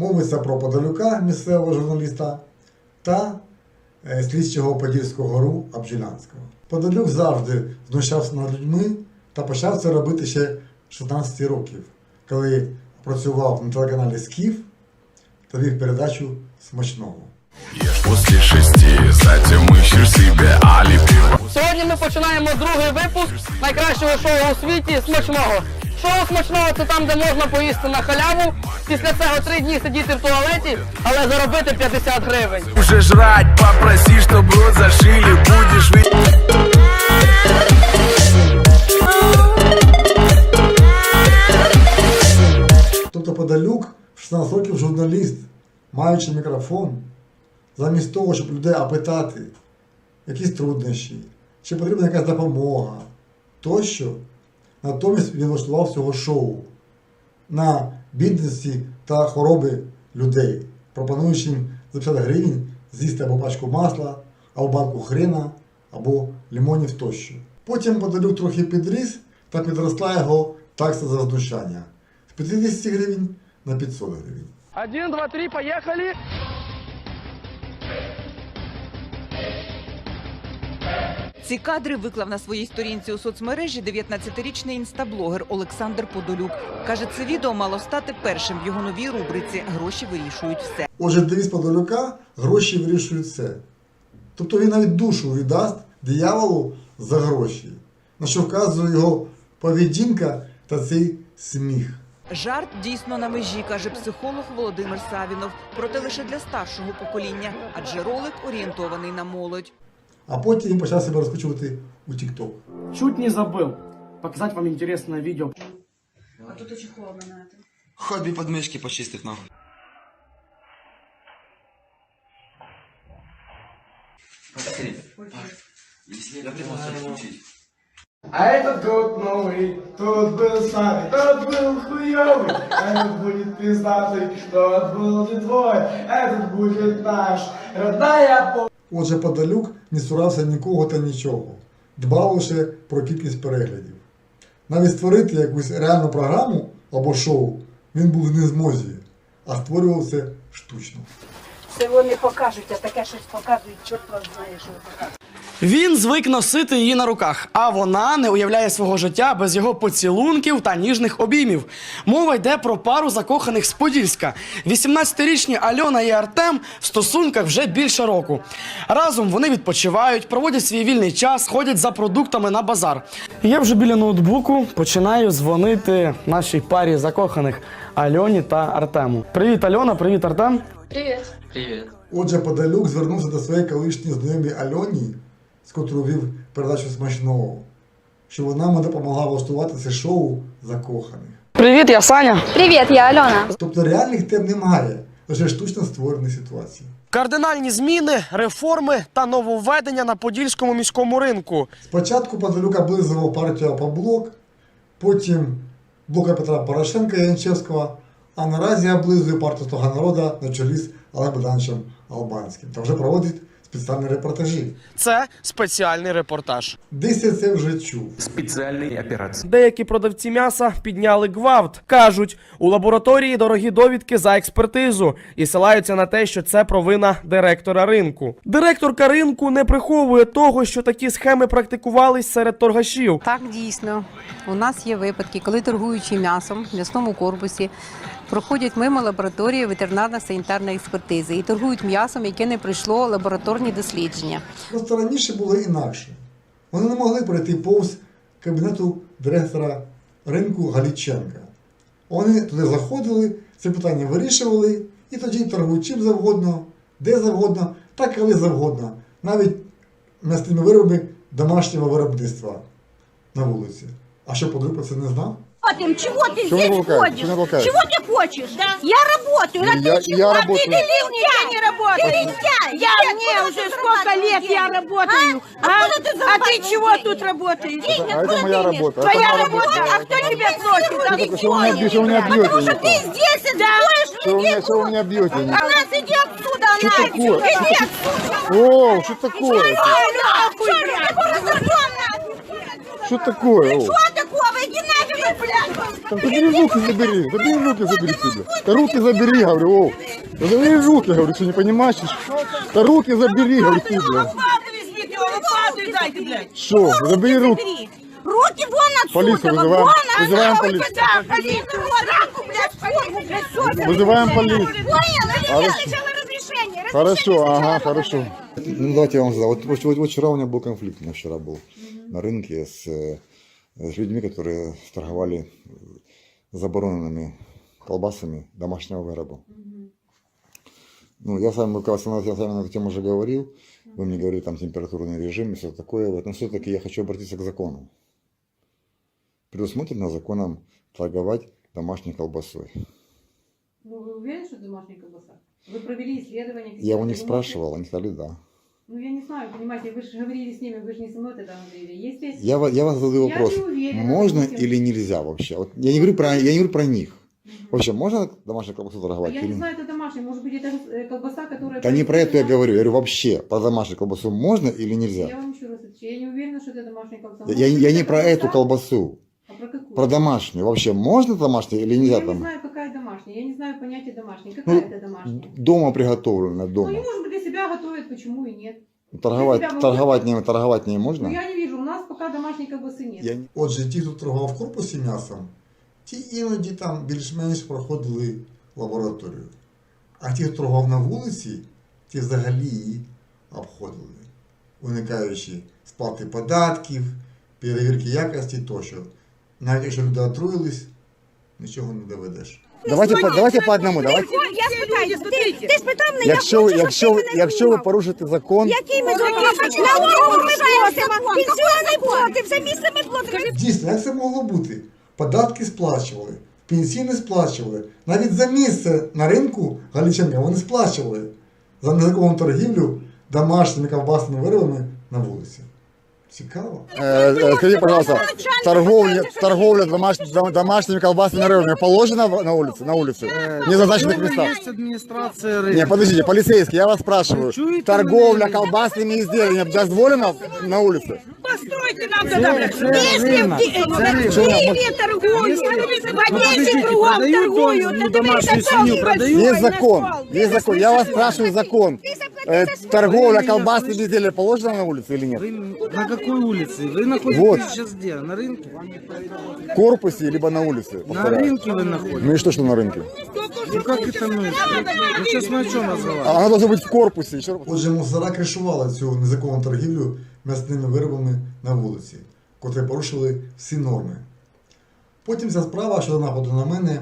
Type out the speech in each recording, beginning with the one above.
Мовиться про Подолюка, місцевого журналіста, та е, слідчого Подільського РУ Абжілянського. Подолюк завжди знущався над людьми та почав це робити ще 16 років, коли працював на телеканалі Скіф та вів передачу смачного. После шести, затем ищешь себе алиби Сьогодні ми починаємо другий випуск найкращого шоу у світі смачного. Шоу смачного це там, де можна поїсти на халяву. Після цього три дні сидіти в туалеті, але заробити 50 гривень. Уже жрать попроси, чтобы рот зашили Будешь видеть Тобто Подолюк в 16 років журналіст, маючи мікрофон, замість того, щоб людей опитати, якісь труднощі, чи потрібна якась допомога тощо, натомість він влаштував цього шоу на бідності та хвороби людей, пропонуючи їм за 50 гривень з'їсти або пачку масла, або банку хрена, або лимонів тощо. Потім Подолюк трохи підріс та підросла його такса за знущання з 50 гривень на 500 гривень. Один, два, три, поїхали. Ці кадри виклав на своїй сторінці у соцмережі 19-річний інстаблогер Олександр Подолюк. Каже, це відео мало стати першим в його новій рубриці Гроші вирішують все. Отже, девіз Подолюка гроші вирішують все. Тобто він навіть душу віддасть дияволу за гроші, на що вказує його поведінка та цей сміх. Жарт дійсно на межі, каже психолог Володимир Савінов. Проте лише для старшого покоління, адже ролик орієнтований на молодь. А потім почав себе розкручувати у TikTok. Чуть не забыл показать вам интересное видео. А тут очень холодно на этом. Хоть бы подмышки почистить нахуй. Посмотри. Если я придумал включить. А этот год новый, тот был старый, тот был хуёвый, этот будет пиздатый, тот был не твой, этот будет наш, родная по... Отже, Подалюк не сурався нікого та нічого, дбав лише про кількість переглядів. Навіть створити якусь реальну програму або шоу він був не змозі, а створював це штучно. Це вони покажуть, а таке щось показують, чорт вас знає, що покажуть. Він звик носити її на руках, а вона не уявляє свого життя без його поцілунків та ніжних обіймів. Мова йде про пару закоханих з Подільська. 18-річні Альона і Артем в стосунках вже більше року. Разом вони відпочивають, проводять свій вільний час, ходять за продуктами на базар. Я вже біля ноутбуку починаю дзвонити нашій парі закоханих Альоні та Артему. Привіт, Альона, привіт, Артем. Отже, Подолюк звернувся до своєї колишньої знайомої Альоні, з котрою вів передачу смачного, щоб вона йому допомогла влаштувати це шоу закоханих. Привіт, я Саня. Привет, я Алена. Тобто реальних тем немає, лише штучно створені ситуації. Кардинальні зміни, реформи та нововведення на подільському міському ринку. Спочатку Подолюк облизував партію «Опоблок», потім блока Петра Порошенка і Янчевського, а наразі облизує партію «Слуга народу» на чолі з Олегом Богдановичем Албанським та вже проводить спеціальні репортажі. Це спеціальний репортаж. Десь я це вже чув. Деякі продавці м'яса підняли гвалт. Кажуть, у лабораторії дорогі довідки за експертизу і силаються на те, що це провина директора ринку. Директорка ринку не приховує того, що такі схеми практикувались серед торгашів. Так, дійсно. У нас є випадки, коли торгуючи м'ясом в м'ясному корпусі, проходять мимо лабораторії ветеринарно-санітарної експертизи і торгують м'ясом, яке не пройшло лабораторні дослідження. Просто раніше було інакше. Вони не могли пройти повз кабінету директора ринку Галіченка. Вони туди заходили, це питання вирішували, і тоді торгують чим завгодно, де завгодно, та коли завгодно, навіть м'ясними виробами домашнього виробництва на вулиці. А що подруг про це не знав? Потом, чего ты здесь ходишь? Чего ты хочешь? Я работаю, а ты чего? а ты не лентяй! не работаешь. Ты лентяй! Я мне уже сколько лет я работаю. А, а ты чего тут работаешь? а это моя работа. Твоя работа? А кто тебя просит? А ты чего? Потому что ты здесь отстроишь людей. Что вы меня бьете? А нас иди отсюда, Настя! Иди отсюда! О, что такое? Что ты раздраженный? Что такое? забери руки, забери, забери руки, забери себе. Да руки забери, говорю, о. Да забери руки, говорю, что не понимаешь? Да руки забери, говорю, ты, блядь. візьміть його, лопатою дайте, блядь. Что, забери руки. Руки вон отсюда, Полицию вон, вызываем, вон, вызываем она, полицию. да, полицию, вон, рамку, блядь, форму, блядь, всё, Вызываем блядь. полицию. Понял, или Хорошо. нет? Сначала разрешение, Хорошо, разрешение ага, сначала хорошо. давай. Ну, давайте я вам задам. Вот, вот, вот вчера у меня был конфликт, у меня вчера был на рынке с, э, с людьми, которые торговали э, забороненными колбасами домашнего вироба. Ну, я с вами, как раз, я с вами на эту тему уже говорил, вы мне говорили там температурный режим и все такое, вот, но все-таки я хочу обратиться к закону. Предусмотрено законом торговать домашней колбасой. Ну, вы уверены, что домашняя колбаса? Вы провели исследование? Я у них спрашивал, они сказали да. Ну, я не знаю, понимаете, вы же говорили с ними, вы же не со мной тогда говорили. Если... Я, я вас задаю Я вопрос, не уверена, можно допустим. или нельзя вообще? Вот я не говорю про, я не говорю про них. Вообще, можно домашнюю колбасу А торговать? я или не знаю, это домашняя. Может быть, это э, колбаса, которая... Да не про это я говорю. Я говорю вообще, про домашнюю колбасу можно или Я нельзя? вам еще раз отвечу. Я не уверена, что это домашняя колбаса. Я, я- я не про эту колбаса, колбасу, А про какую? про домашнюю. Вообще, можно домашнюю или нельзя Я не там? знаю, какая домашняя. Я не знаю понятия домашней. Какая Ну, это домашняя? дома приготовленная, Ну, дома. они, может быть, себя готовят, почему и нет. Торговать, для себя торговать, не, торговать не Ну, я не вижу. У нас пока домашней колбасы нет. Я... Отже, ті, хто торгував в корпусі м'ясом, ті іноді там більш-менш проходили лабораторію. А ті, хто торгував на вулиці, ті взагалі її обходили, уникаючи сплати податків, перевірки якості тощо. Навіть якщо люди отруїлись, нічого не доведеш. Давайте, по, давайте по одному, давайте. Я спитаю, ти, ти спитав мене, Якщо, я ви- хочу, якщо, щоб ви- ти мене якщо ви слухав. порушите закон, Який ми закон? Налогу ми платимо, пенсіонний платив, за місце ми платимо. Дійсно, як це могло бути? Податки сплачували, пенсійні сплачували. Навіть за місце на ринку Галиченка вони сплачували за незаконну торгівлю домашніми ковбасними виробами на вулиці. Цікаво. э, э, скажите, пожалуйста, торговля, торговля домаш- дом- домашними колбасными рыбами положена в- на улице? На улице? Не в назначенных местах? адміністрація Не, подождите, полицейский, я вас спрашиваю. Торговля колбасными изделиями дозволена на улице? Постройте нам тогда, блядь. Если в Ки- в Киеве торгуют, в Одессе кругом торгуют, это домашнюю свинью Есть закон, есть закон. Я вас спрашиваю закон. Э, торговля колбасными изделиями положена на улице или нет? На какой улице? Вы находитесь Вот. сейчас где? На рынке? В корпусе либо на улице? повторяю. вы находитесь? Ну и что, что на рынке? Ну как это мы? Ну сейчас мы о чем разговариваем? А Она должна быть в корпусе. Еще раз. Отже, мусора кришували цю незаконну торгівлю м'ясними виробами на вулиці, котрі порушили всі норми. Потім ця справа щодо нападу на мене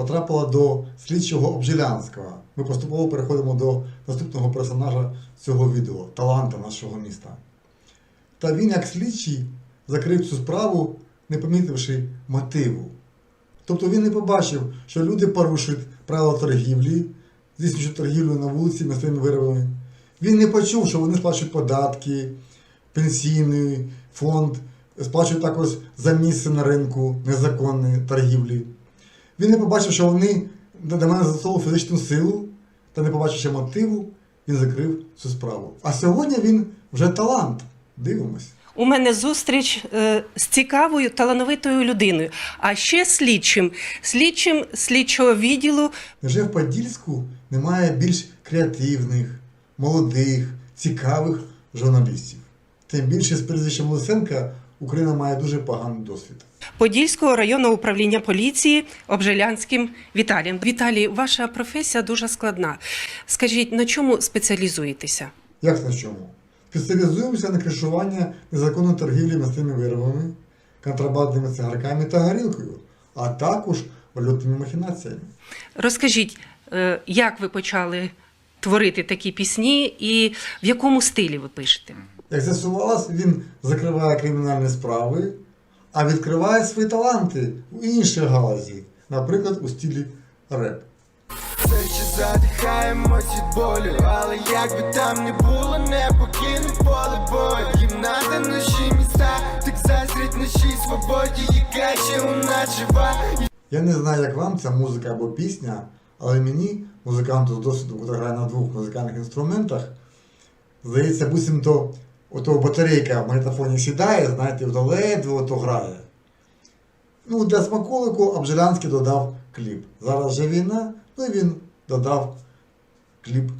потрапила до слідчого Обжелянського. Ми поступово переходимо до наступного персонажа цього відео таланта нашого міста. Та він, як слідчий, закрив цю справу, не помітивши мотиву. Тобто він не побачив, що люди порушують правила торгівлі, здійснюючи торгівлю на вулиці м'ясними виробами. Він не почув, що вони сплачують податки, пенсійний фонд, сплачують також за місце на ринку незаконної торгівлі. Він не побачив, що вони до мене застосовували фізичну силу, та не побачивши мотиву, він закрив цю справу. А сьогодні він вже талант. Дивимось. У мене зустріч е, з цікавою талановитою людиною, а ще слідчим, слідчим слідчого відділу Невже в Подільську немає більш креативних, молодих, цікавих журналістів? Тим більше з прізвищем Лисенка Україна має дуже поганий досвід. Подільського районного управління поліції Обжелянським Віталієм. Віталій, ваша професія дуже складна. Скажіть, на чому спеціалізуєтеся? Як на чому? Спеціалізуємося на кришування незаконної торгівлі м'ясними виробами, контрабандними цигарками та горілкою, а також валютними махінаціями. Розкажіть, е, як ви почали творити такі пісні і в якому стилі ви пишете? Як з'ясувалось, він закриває кримінальні справи, а відкриває свої таланти у іншій галузі, наприклад, у стилі реп. Задихаємось від болю, але як би там не було, не покинуть поле бою. Надо наші міста, так заздрять нашій свободі, яка ще у нас жива. Я не знаю, як вам ця музика або пісня, але мені, музиканту з досвідом, який грає на двох музикальних інструментах, здається, буцімто ото батарейка в магнітофоні сідає, знаєте, ото ледве ото грає. Ну, для смаколику Обжелянський додав кліп. Зараз же війна, ну і він додав кліп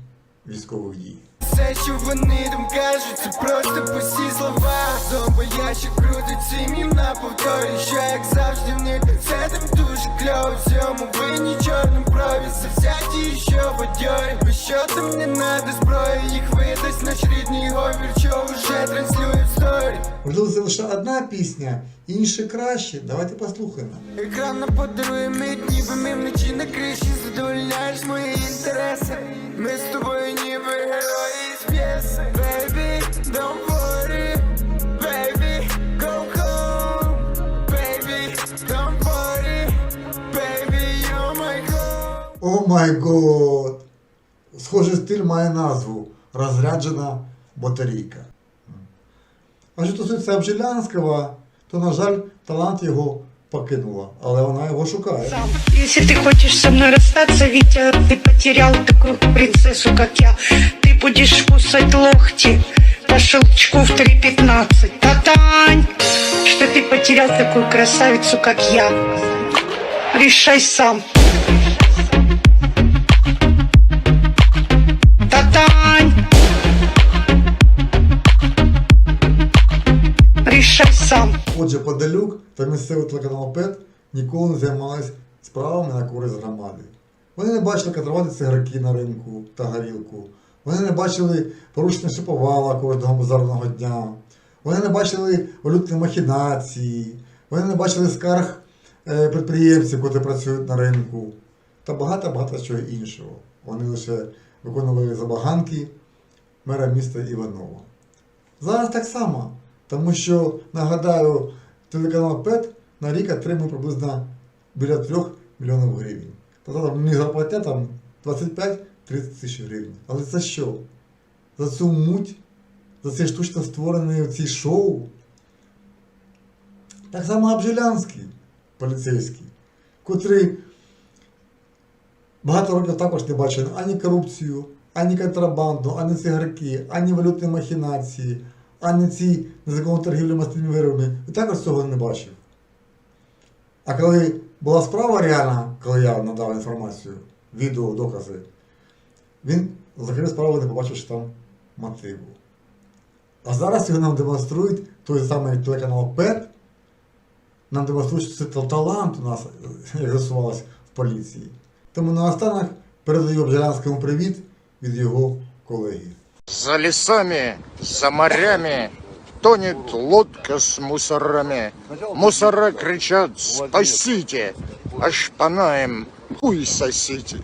військових дій. Все, що вони там кажуть, це просто пусті слова Зомбоящик крутить сім'ї на повторі Що як завжди в них все там дуже кльово Всьому винні чорним прові Завзяті, що бадьорі що там не надо зброї? Їх видасть наш рідний говір Що вже транслює в сторі. Можливо, це лише одна пісня, інші краще. Давайте послухаємо. Екран нам подарує мить, ніби ми вночі на криші Задовольняєш мої інтереси. Ми з тобою ніби герої з п'єси. Baby, don't worry. Baby, go home. Baby, don't worry. Baby, you're my home. О май год! Схожий стиль має назву Розряджена батарейка. А що стосується Обжелянського, то, на жаль, талант його покинула, але вона його шукає. Если ты хочешь со мной расстаться, Витя, ты потерял такую принцессу, как я. Ты будешь кусать локти по щелчку в 3.15. Татань, что ты потерял такую красавицу, как я. Решай сам. Решай сам. Отже, Подалюк та місцевий телеканал ПЕТ ніколи не займалися справами на користь громади. Вони не бачили катрувати цигарки на ринку та горілку. Вони не бачили порушення шиповала кожного базарного дня. Вони не бачили валютні махінації. Вони не бачили скарг е, підприємців, які працюють на ринку. Та багато-багато чого іншого. Вони лише виконували забаганки мера міста Іванова. Зараз так само, тому що, нагадаю, телеканал ПЕТ на рік отримує приблизно біля 3 мільйонів гривень. Тобто мені зарплатня там 25-30 тисяч гривень. Але це що? За цю муть, за ці штучно створені ці шоу. Так само Обжелянський поліцейський, котрий багато років також не бачив ані корупцію, ані контрабанду, ані цигарки, ані валютні махінації, ані ці незаконну торгівлю мастильними виробами. І також цього не бачив. А коли була справа реальна, коли я надав інформацію, відео, докази, він закрив справу, не побачивши там мотиву. А зараз його нам демонструють той самий телеканал ПЕТ, нам демонструють, що це талант у нас, як з'ясувалось, в поліції. Тому наостанок передаю Обжелянському привіт від його колеги. За лесами, за морями тонет лодка с мусорами. Мусора кричат «Спасите!» А шпанаем «Хуй сосите!»